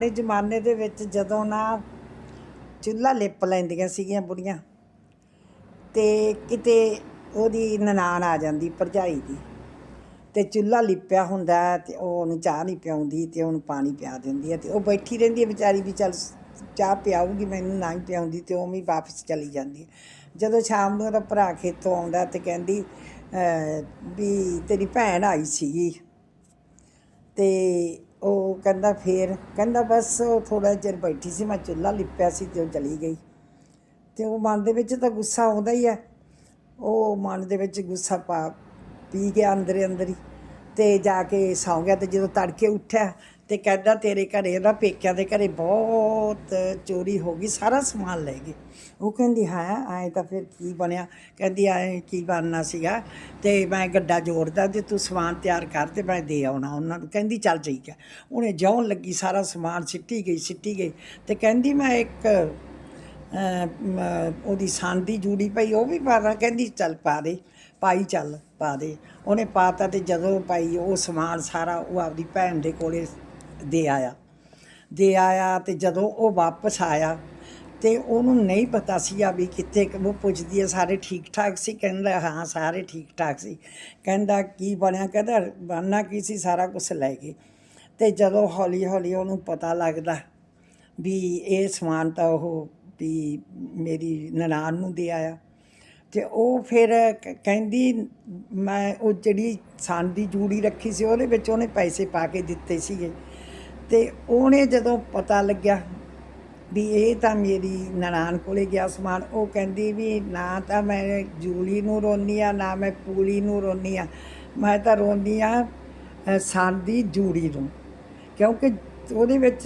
ਪੁਰਾਣੇ ਜ਼ਮਾਨੇ ਦੇ ਵਿੱਚ ਜਦੋਂ ਨਾ ਚੁੱਲ੍ਹਾ ਲਿਪ ਲੈਂਦੀਆਂ ਸੀਗੀਆਂ ਬੁੜੀਆਂ, ਤੇ ਕਿਤੇ ਉਹਦੀ ਨਨਾਣ ਆ ਜਾਂਦੀ ਭਰਜਾਈ ਦੀ ਅਤੇ ਚੁੱਲ੍ਹਾ ਲਿਪਿਆ ਹੁੰਦਾ ਅਤੇ ਉਹ ਉਹਨੂੰ ਚਾਹ ਨਹੀਂ ਪਿਆਉਂਦੀ ਅਤੇ ਉਹਨੂੰ ਪਾਣੀ ਪਿਆ ਦਿੰਦੀ ਹੈ ਅਤੇ ਉਹ ਬੈਠੀ ਰਹਿੰਦੀ ਹੈ ਵਿਚਾਰੀ ਵੀ ਚੱਲ ਚਾਹ ਪਿਆਊਗੀ ਮੈਨੂੰ ਨਾ ਹੀ ਪਿਆਉਂਦੀ ਅਤੇ ਉਹ ਵੀ ਵਾਪਸ ਚਲੀ ਜਾਂਦੀ ਹੈ ਜਦੋਂ ਸ਼ਾਮ ਨੂੰ ਉਹਦਾ ਭਰਾ ਖੇਤੋਂ ਆਉਂਦਾ ਅਤੇ ਕਹਿੰਦੀ ਵੀ ਤੇਰੀ ਭੈਣ ਆਈ ਸੀਗੀ ਅਤੇ ਉਹ ਕਹਿੰਦਾ ਫੇਰ, ਕਹਿੰਦਾ ਬਸ ਉਹ ਥੋੜਾ ਚਿਰ ਬੈਠੀ ਸੀ, ਮੈਂ ਚੁੱਲ੍ਹਾ ਲਿਪਿਆ ਸੀ ਤੇ ਉਹ ਚਲੀ ਗਈ। ਤੇ ਉਹ ਮਨ ਦੇ ਵਿੱਚ ਤਾਂ ਗੁੱਸਾ ਆਉਂਦਾ ਹੀ ਹੈ ਉਹ ਮਨ ਦੇ ਵਿੱਚ ਗੁੱਸਾ ਪਾ, ਪੀ ਗਿਆ ਅੰਦਰੇ ਅੰਦਰ ਹੀ ਤੇ ਜਾ ਕੇ ਸੌਂ ਗਿਆ ਤੇ ਜਦੋਂ ਤੜਕੇ ਉੱਠਿਆ ਤੇ ਕਹਿੰਦਾ ਤੇਰੇ ਘਰੇ ਨਾ ਪੇਕਿਆਂ ਦੇ ਘਰੇ ਬਹੁਤ ਚੋਰੀ ਹੋ ਗਈ, ਸਾਰਾ ਸਮਾਨ ਲੈ ਗਏ। ਉਹ ਕਹਿੰਦੀ, ਹਾਂ, ਐਂ ਤਾਂ ਫਿਰ ਕੀ ਬਣਿਆ? ਕਹਿੰਦੀ, ਐਂ ਕੀ ਬਣਨਾ ਸੀਗਾ? ਤੇ ਮੈਂ ਗੱਡਾ ਜੋੜਦਾ ਤੇ ਤੂੰ ਸਮਾਨ ਤਿਆਰ ਕਰ ਤੇ ਮੈਂ ਦੇ ਆਉਣਾ ਉਹਨਾਂ ਨੂੰ। ਕਹਿੰਦੀ, ਚੱਲ ਠੀਕ ਹੈ। ਉਹਨੇ ਜਿਉਂ ਲੱਗੀ, ਸਾਰਾ ਸਮਾਨ ਸਿੱਟੀ ਗਈ ਸਿੱਟੀ ਗਈ ਤੇ ਕਹਿੰਦੀ, ਮੈਂ ਇੱਕ ਉਹਦੀ ਸੰਨ ਦੀ ਜੂੜੀ ਪਈ, ਉਹ ਵੀ ਪਾ ਕਹਿੰਦੀ, ਚੱਲ ਪਾ ਦੇ ਪਾਈ ਚੱਲ ਪਾ ਦੇ। ਉਹਨੇ ਪਾਤਾ ਤੇ ਜਦੋਂ ਪਾਈ ਉਹ ਸਮਾਨ ਸਾਰਾ ਉਹ ਆਪਦੀ ਭੈਣ ਦੇ ਕੋਲੇ ਦੇ ਆਇਆ। ਦੇ ਆਇਆ ਤੇ ਜਦੋਂ ਉਹ ਵਾਪਸ ਆਇਆ ਤੇ ਉਹਨੂੰ ਨਹੀਂ ਪਤਾ ਸੀ ਆ ਵੀ ਕਿੱਥੇ ਉਹ ਪੁੱਛਦੀ ਹੈ ਸਾਰੇ ਠੀਕ ਠਾਕ ਸੀ? ਕਹਿੰਦਾ, ਹਾਂ, ਸਾਰੇ ਠੀਕ ਠਾਕ ਸੀ। ਕਹਿੰਦਾ, ਕੀ ਬਣਿਆ? ਕਹਿੰਦਾ, ਬਣਨਾ ਕੀ ਸੀ? ਸਾਰਾ ਕੁਝ ਲੈ ਗਏ ਤੇ ਜਦੋਂ ਹੌਲੀ ਹੌਲੀ ਉਹਨੂੰ ਪਤਾ ਲੱਗਦਾ ਵੀ ਇਹ ਸਮਾਨ ਤਾਂ ਉਹ ਵੀ ਮੇਰੀ ਨਨਾਣ ਨੂੰ ਦੇ ਆਇਆ। ਤੇ ਉਹ ਫਿਰ ਕਹਿੰਦੀ, ਮੈਂ ਉਹ ਜਿਹੜੀ ਸੰਨ ਦੀ ਜੂੜੀ ਰੱਖੀ ਸੀ, ਉਹਦੇ ਵਿੱਚ ਉਹਨੇ ਪੈਸੇ ਪਾ ਕੇ ਦਿੱਤੇ ਸੀਗੇ। ਤੇ ਉਹਨੇ ਜਦੋਂ ਪਤਾ ਲੱਗਿਆ ਵੀ ਇਹ ਤਾਂ ਮੇਰੀ ਨਨਾਣ ਕੋਲੇ ਗਿਆ ਸਮਾਨ, ਉਹ ਕਹਿੰਦੀ ਵੀ ਨਾ ਤਾਂ ਮੈਂ ਜੂਲੀ ਨੂੰ ਰੋਨੀ ਆ ਨਾ ਮੈਂ ਪੂਲੀ ਨੂੰ ਰੋਨੀ ਆ ਮੈਂ ਤਾਂ ਰੋਨੀ ਆ ਸੰਨ ਜੂੜੀ ਨੂੰ, ਕਿਉਂਕਿ ਉਹਦੇ ਵਿੱਚ